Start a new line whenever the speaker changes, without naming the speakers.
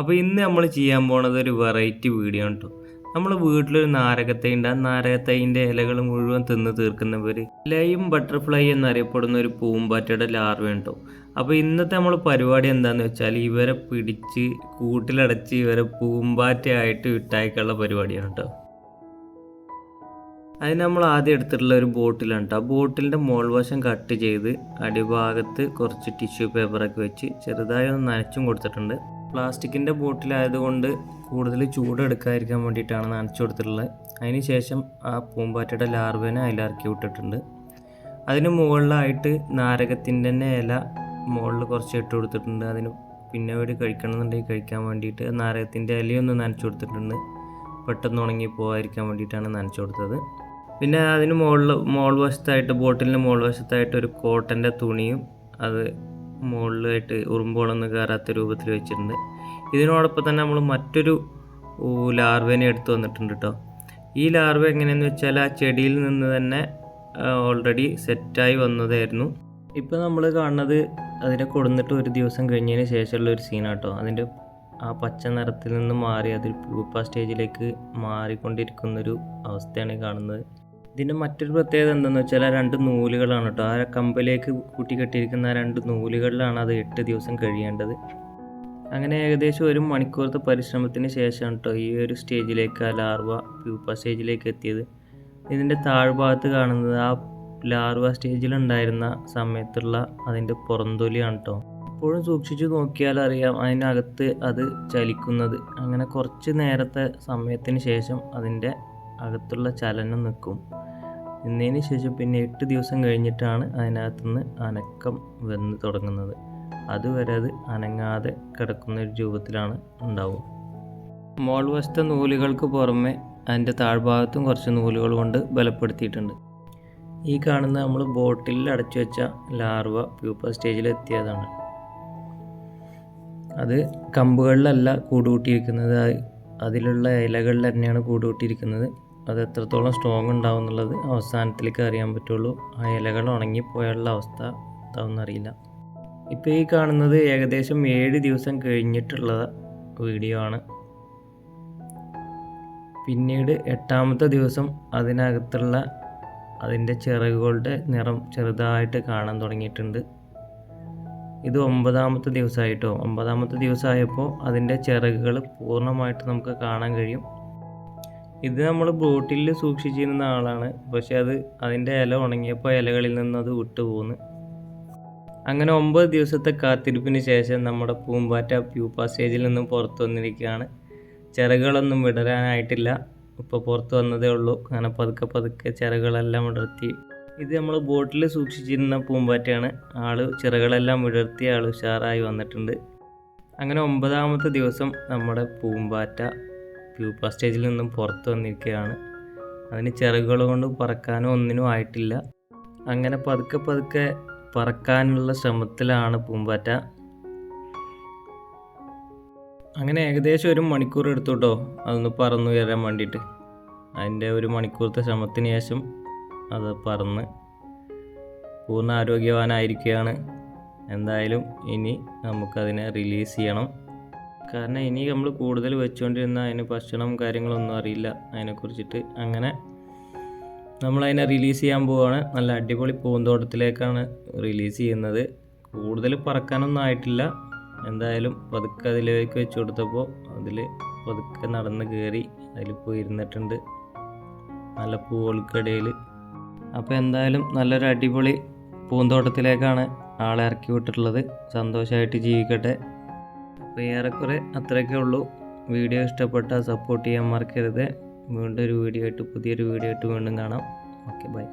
അപ്പോൾ ഇന്ന് നമ്മൾ ചെയ്യാൻ പോണത് ഒരു വെറൈറ്റി വീഡിയോ ആണ് കേട്ടോ നമ്മൾ വീട്ടിലൊരു നാരകത്തൈ ഉണ്ട് ആ നാരകത്തൈന്റെ ഇലകൾ മുഴുവൻ തിന്ന് തീർക്കുന്നവർ ലൈം ബട്ടർഫ്ലൈ എന്നറിയപ്പെടുന്ന ഒരു പൂമ്പാറ്റയുടെ ലാർവ ഉണ്ടോ അപ്പോൾ ഇന്നത്തെ നമ്മൾ പരിപാടി എന്താണെന്ന് വെച്ചാൽ ഇവരെ പിടിച്ച് കൂട്ടിലടച്ച് ഇവരെ പൂമ്പാറ്റയായിട്ട് വിട്ടയക്കാനുള്ള പരിപാടിയാണ് കേട്ടോ അതിന് നമ്മൾ ആദ്യം എടുത്തിട്ടുള്ള ഒരു ബോട്ടിലാണ് കേട്ടോ ആ ബോട്ടിലിന്റെ മോൾവശം കട്ട് ചെയ്ത് അടിഭാഗത്ത് കുറച്ച് ടിഷ്യൂ പേപ്പറൊക്കെ വെച്ച് ചെറുതായി ഒന്ന് നനച്ചും കൊടുത്തിട്ടുണ്ട്. പ്ലാസ്റ്റിക്കിന്റെ ബോട്ടിലായതുകൊണ്ട് കൂടുതൽ ചൂടെടുക്കാതിരിക്കാൻ വേണ്ടിയിട്ടാണ് നനച്ചു കൊടുത്തിട്ടുള്ളത്. അതിന് ശേഷം ആ പൂമ്പാറ്റയുടെ ലാർവേനെ അതിലിറക്കി വിട്ടിട്ടുണ്ട്. അതിന് മുകളിലായിട്ട് നാരകത്തിന്റെ തന്നെ ഇല മുകളിൽ കുറച്ച് ഇട്ട് കൊടുത്തിട്ടുണ്ട്. അതിന് പിന്നെ വേണ്ടി കഴിക്കണമെന്നുണ്ടെങ്കിൽ കഴിക്കാൻ വേണ്ടിയിട്ട് നാരകത്തിന്റെ ഇലയൊന്ന് നനച്ചു കൊടുത്തിട്ടുണ്ട്. പെട്ടെന്ന് ഉണങ്ങി പോകാതിരിക്കാൻ വേണ്ടിയിട്ടാണ് നനച്ചു കൊടുത്തത്. പിന്നെ അതിന് മുകളിൽ മോൾ വശത്തായിട്ട് ബോട്ടിലിന് മോൾ വശത്തായിട്ട് ഒരു കോട്ടന്റെ തുണിയും അത് മുകളിലായിട്ട് ഉറുമ്പോളൊന്നും കയറാത്ത രൂപത്തിൽ വെച്ചിട്ടുണ്ട്. ഇതിനോടൊപ്പം തന്നെ നമ്മൾ മറ്റൊരു ലാർവേനെ എടുത്തു വന്നിട്ടുണ്ട് കേട്ടോ ഈ ലാർവ എങ്ങനെയെന്ന് വെച്ചാൽ ആ ചെടിയിൽ നിന്ന് തന്നെ ഓൾറെഡി സെറ്റായി വന്നതായിരുന്നു. ഇപ്പോൾ നമ്മൾ കാണുന്നത് അതിനെ കൊടുന്നിട്ട് ഒരു ദിവസം കഴിഞ്ഞതിന് ശേഷമുള്ള ഒരു സീനാട്ടോ അതിന്റെ ആ പച്ച നിറത്തിൽ നിന്ന് മാറി അതിൽ പ്യൂപ്പ സ്റ്റേജിലേക്ക് മാറിക്കൊണ്ടിരിക്കുന്നൊരു അവസ്ഥയാണ് കാണുന്നത്. ഇതിന്റെ മറ്റൊരു പ്രത്യേകത എന്താണെന്ന് വെച്ചാൽ ആ രണ്ട് നൂലുകളാണ് കേട്ടോ. ആ കമ്പിലേക്ക് കൂട്ടിക്കെട്ടിയിരിക്കുന്ന ആ രണ്ട് നൂലുകളിലാണ് അത് എട്ട് ദിവസം കഴിയേണ്ടത്. അങ്ങനെ ഏകദേശം ഒരു മണിക്കൂറത്തെ പരിശ്രമത്തിന് ശേഷമാണ് കേട്ടോ ഈ ഒരു സ്റ്റേജിലേക്ക് ആ ലാർവ പ്യൂപ്പ സ്റ്റേജിലേക്ക് എത്തിയത്. ഇതിന്റെ താഴ്ഭാഗത്ത് കാണുന്നത് ആ ലാർവ സ്റ്റേജിലുണ്ടായിരുന്ന സമയത്തുള്ള അതിന്റെ പുറന്തൊലിയാണ് കേട്ടോ. എപ്പോഴും സൂക്ഷിച്ചു നോക്കിയാൽ അറിയാം അതിനകത്ത് അത് ചലിക്കുന്നത്. അങ്ങനെ കുറച്ച് നേരത്തെ സമയത്തിന് ശേഷം അതിന്റെ അകത്തുള്ള ചലനം നിൽക്കും. നിന്നതിന് ശേഷം പിന്നെ എട്ട് ദിവസം കഴിഞ്ഞിട്ടാണ് അതിനകത്തുനിന്ന് അനക്കം വന്ന് തുടങ്ങുന്നത്. അതുവരെ അത് അനങ്ങാതെ കിടക്കുന്ന ഒരു രൂപത്തിലാണ് ഉണ്ടാവുക. മോൾ നൂലുകൾക്ക് പുറമെ അതിന്റെ താഴ്ഭാഗത്തും കുറച്ച് നൂലുകൾ കൊണ്ട് ബലപ്പെടുത്തിയിട്ടുണ്ട്. ഈ കാണുന്ന നമ്മൾ ബോട്ടിലിൽ അടച്ചു വെച്ച ലാർവ പ്യൂപ്പർ സ്റ്റേജിൽ എത്തിയതാണ്. അത് കമ്പുകളിലല്ല കൂടുകൂട്ടിയിരിക്കുന്നത്. അതിലുള്ള ഇലകളിൽ തന്നെയാണ് കൂടുകൂട്ടിയിരിക്കുന്നത്. അത് എത്രത്തോളം സ്ട്രോങ് ഉണ്ടാവും എന്നുള്ളത് അവസാനത്തിലേക്ക് അറിയാൻ പറ്റുള്ളൂ. ആ ഇലകൾ ഉണങ്ങിപ്പോയുള്ള അവസ്ഥ എന്താവുമെന്നറിയില്ല ഇപ്പോൾ ഈ കാണുന്നത് ഏകദേശം ഏഴ് ദിവസം കഴിഞ്ഞിട്ടുള്ള വീഡിയോ ആണ്. പിന്നീട് എട്ടാമത്തെ ദിവസം അതിനകത്തുള്ള അതിന്റെ ചിറകുകളുടെ നിറം ചെറുതായിട്ട് കാണാൻ തുടങ്ങിയിട്ടുണ്ട്. ഇത് ഒമ്പതാമത്തെ ദിവസമായിട്ടോ? ഒമ്പതാമത്തെ ദിവസമായപ്പോൾ അതിന്റെ ചിറകുകൾ പൂർണമായിട്ട് നമുക്ക് കാണാൻ കഴിയും. ഇത് നമ്മൾ ബോട്ടിൽ സൂക്ഷിച്ചിരുന്ന ആളാണ്. പക്ഷെ അത് അതിന്റെ ഇല ഉണങ്ങിയപ്പോൾ ഇലകളിൽ നിന്ന് അത് വിട്ടുപോകുന്നു അങ്ങനെ ഒമ്പത് ദിവസത്തെ കാത്തിരിപ്പിന് ശേഷം നമ്മുടെ പൂമ്പാറ്റ പ്യൂപ്പ സ്റ്റേജിൽ നിന്നും പുറത്തു വന്നിരിക്കുകയാണ്. ചിറകുകളൊന്നും വിടരാനായിട്ടില്ല. ഇപ്പോൾ പുറത്തു വന്നതേ ഉള്ളൂ. അങ്ങനെ പതുക്കെ പതുക്കെ ചിറകുകളെല്ലാം വിടർത്തി. ഇത് നമ്മൾ ബോട്ടിൽ സൂക്ഷിച്ചിരുന്ന പൂമ്പാറ്റയാണ്. ആൾ ചിറകളെല്ലാം വിടർത്തി ആൾ ഉഷാറായി വന്നിട്ടുണ്ട്. അങ്ങനെ ഒമ്പതാമത്തെ ദിവസം നമ്മുടെ പൂമ്പാറ്റ പ്യൂപ്പ സ്റ്റേജിൽ നിന്നും പുറത്ത് വന്നിരിക്കുകയാണ്. അതിന് ചിറകുകൾ കൊണ്ട് പറക്കാനോ ഒന്നിനും ആയിട്ടില്ല. അങ്ങനെ പതുക്കെ പതുക്കെ പറക്കാനുള്ള ശ്രമത്തിലാണ് പൂമ്പാറ്റ. അങ്ങനെ ഏകദേശം ഒരു മണിക്കൂർ എടുത്തു കേട്ടോ അതൊന്ന് പറന്നു കയറാൻ വേണ്ടിയിട്ട്. അതിന്റെ ഒരു മണിക്കൂറത്തെ ശ്രമത്തിന് ശേഷം അത് പറന്ന് പൂർണ ആരോഗ്യവാനായിരിക്കുകയാണ്. എന്തായാലും ഇനി നമുക്കതിനെ റിലീസ് ചെയ്യണം. കാരണം ഇനി നമ്മൾ കൂടുതൽ വെച്ചുകൊണ്ടിരുന്ന അതിന് ഭക്ഷണം കാര്യങ്ങളൊന്നും അറിയില്ല അതിനെക്കുറിച്ചിട്ട്. അങ്ങനെ നമ്മളതിനെ റിലീസ് ചെയ്യാൻ പോവുകയാണ് നല്ല അടിപൊളി പൂന്തോട്ടത്തിലേക്കാണ് റിലീസ് ചെയ്യുന്നത്. കൂടുതൽ പറക്കാനൊന്നും ആയിട്ടില്ല. എന്തായാലും പതുക്കെ അതിലേക്ക് വെച്ച് കൊടുത്തപ്പോൾ അതിൽ പതുക്കെ നടന്ന് കയറി അതിൽ പോയി ഇരുന്നിട്ടുണ്ട് നല്ല പൂവുകൾക്കിടയിൽ. അപ്പോൾ എന്തായാലും നല്ലൊരു അടിപൊളി പൂന്തോട്ടത്തിലേക്കാണ് ആളെ ഇറക്കി വിട്ടിട്ടുള്ളത്. സന്തോഷമായിട്ട് ജീവിക്കട്ടെ. അപ്പോൾ ഏറെക്കുറെ അത്രയൊക്കെ ഉള്ളൂ. വീഡിയോ ഇഷ്ടപ്പെട്ടാൽ സപ്പോർട്ട് ചെയ്യാൻ മറക്കരുത്. വീണ്ടും ഒരു വീഡിയോ ആയിട്ട് പുതിയൊരു വീഡിയോ ആയിട്ട് വീണ്ടും കാണാം. Okay bye.